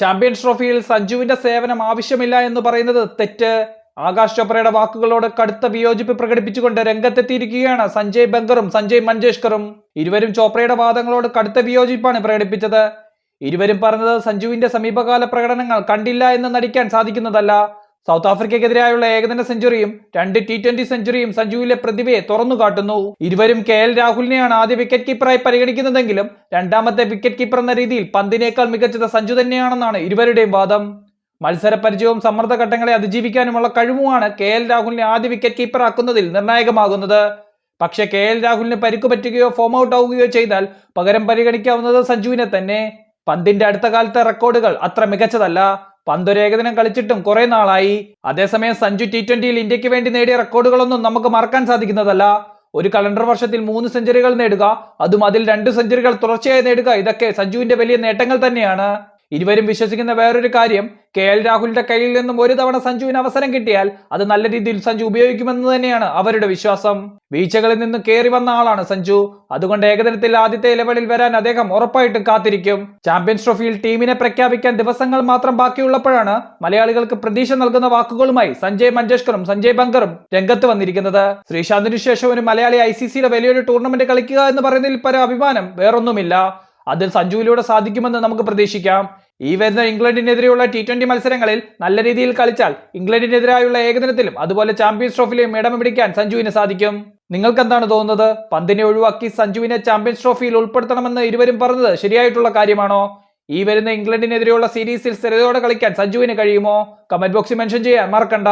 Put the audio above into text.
Champions ട്രോഫിയിൽ സഞ്ജുവിന്റെ സേവനം ആവശ്യമില്ല എന്ന് പറയുന്നത് തെറ്റ്. ആകാശ് ചോപ്രയുടെ വാക്കുകളോട് കടുത്ത വിയോജിപ്പ് പ്രകടിപ്പിച്ചുകൊണ്ട് രംഗത്തെത്തിയിരിക്കുകയാണ് സഞ്ജയ് ബംഗറും സഞ്ജയ് മഞ്ചേഷ്കറും. ഇരുവരും ചോപ്രയുടെ വാദങ്ങളോട് കടുത്ത വിയോജിപ്പാണ് പ്രകടിപ്പിച്ചത്. ഇരുവരും പറഞ്ഞത് സഞ്ജുവിന്റെ സമീപകാല പ്രകടനങ്ങൾ കണ്ടില്ല എന്ന് നടിക്കാൻ സാധിക്കുന്നതല്ല. സൗത്ത് ആഫ്രിക്കയ്ക്കെതിരായുള്ള ഏകദിന സെഞ്ചുറിയും രണ്ട് ടി ട്വന്റി സെഞ്ചുറിയും സഞ്ജുവിലെ പ്രതിഭയെ തുറന്നു കാട്ടുന്നു. ഇരുവരും കെ എൽ രാഹുലിനെയാണ് ആദ്യ വിക്കറ്റ് കീപ്പറായി പരിഗണിക്കുന്നതെങ്കിലും രണ്ടാമത്തെ വിക്കറ്റ് കീപ്പർ എന്ന രീതിയിൽ പന്തിനേക്കാൾ മികച്ചത് സഞ്ജു തന്നെയാണെന്നാണ് ഇരുവരുടെയും വാദം. മത്സര പരിചയവും സമ്മർദ്ദ ഘട്ടങ്ങളെ അതിജീവിക്കാനുമുള്ള കഴിവുമാണ് കെ എൽ രാഹുലിനെ ആദ്യ വിക്കറ്റ് കീപ്പർ ആക്കുന്നതിൽ നിർണായകമാകുന്നത്. പക്ഷേ കെ എൽ രാഹുലിന് പരിക്ക് പറ്റുകയോ ഫോം ഔട്ട് ആവുകയോ ചെയ്താൽ പകരം പരിഗണിക്കാവുന്നത് സഞ്ജുവിനെ തന്നെ. പന്തിന്റെ അടുത്ത കാലത്തെ റെക്കോർഡുകൾ അത്ര മികച്ചതല്ല. പന്തൊരു ഏകദിനം കളിച്ചിട്ടും കുറെ നാളായി. അതേസമയം സഞ്ജു ടി ട്വന്റിയിൽ ഇന്ത്യയ്ക്ക് വേണ്ടി നേടിയ റെക്കോർഡുകളൊന്നും നമുക്ക് മറക്കാൻ സാധിക്കുന്നതല്ല. ഒരു കലണ്ടർ വർഷത്തിൽ മൂന്ന് സെഞ്ചുറികൾ നേടുക അതും അതിൽ രണ്ട് സെഞ്ചുറികൾ തുടർച്ചയായി നേടുക ഇതൊക്കെ സഞ്ജുവിന്റെ വലിയ നേട്ടങ്ങൾ തന്നെയാണ്. ഇരുവരും വിശ്വസിക്കുന്ന വേറൊരു കാര്യം കെ എൽ രാഹുലിന്റെ കയ്യിൽ നിന്നും ഒരു തവണ സഞ്ജുവിന് അവസരം കിട്ടിയാൽ അത് നല്ല രീതിയിൽ സഞ്ജു ഉപയോഗിക്കുമെന്ന് തന്നെയാണ് അവരുടെ വിശ്വാസം. വീഴ്ചകളിൽ നിന്ന് കയറി വന്ന ആളാണ് സഞ്ജു. അതുകൊണ്ട് ഏകദിനത്തിൽ ആദ്യത്തെ ലെവലിൽ വരാൻ അദ്ദേഹം ഉറപ്പായിട്ടും കാത്തിരിക്കും. ചാമ്പ്യൻസ് ട്രോഫിയിൽ ടീമിനെ പ്രഖ്യാപിക്കാൻ ദിവസങ്ങൾ മാത്രം ബാക്കിയുള്ളപ്പോഴാണ് മലയാളികൾക്ക് പ്രതീക്ഷ നൽകുന്ന വാക്കുകളുമായി സഞ്ജയ് മഞ്ചേഷ്കറും സഞ്ജയ് ബങ്കറും രംഗത്ത് വന്നിരിക്കുന്നത്. ശ്രീശാന്തിനു ശേഷം ഒരു മലയാളി ഐ സി സിയിലെ വലിയൊരു ടൂർണമെന്റ് കളിക്കുക എന്ന് പറയുന്നതിൽ പര അഭിമാനം വേറൊന്നുമില്ല. അതിൽ സഞ്ജുവിലൂടെ സാധിക്കുമെന്ന് നമുക്ക് പ്രതീക്ഷിക്കാം. ഈ വരുന്ന ഇംഗ്ലണ്ടിനെതിരെയുള്ള ടി ട്വന്റി മത്സരങ്ങളിൽ നല്ല രീതിയിൽ കളിച്ചാൽ ഇംഗ്ലണ്ടിനെതിരായുള്ള ഏകദിനത്തിലും അതുപോലെ ചാമ്പ്യൻസ് ട്രോഫിയിലും ഇടം പിടിക്കാൻ സഞ്ജുവിന് സാധിക്കും. നിങ്ങൾക്ക് എന്താണ് തോന്നുന്നത്? പന്തിനെ ഒഴിവാക്കി സഞ്ജുവിനെ ചാമ്പ്യൻസ് ട്രോഫിയിൽ ഉൾപ്പെടുത്തണമെന്ന് ഇരുവരും പറഞ്ഞത് ശരിയായിട്ടുള്ള കാര്യമാണോ? ഈ വരുന്ന ഇംഗ്ലണ്ടിനെതിരെയുള്ള സീരീസിൽ സ്ഥിരതയോടെ കളിക്കാൻ സഞ്ജുവിന് കഴിയുമോ? കമന്റ് ബോക്സിൽ മെൻഷൻ ചെയ്യാൻ മറക്കണ്ട.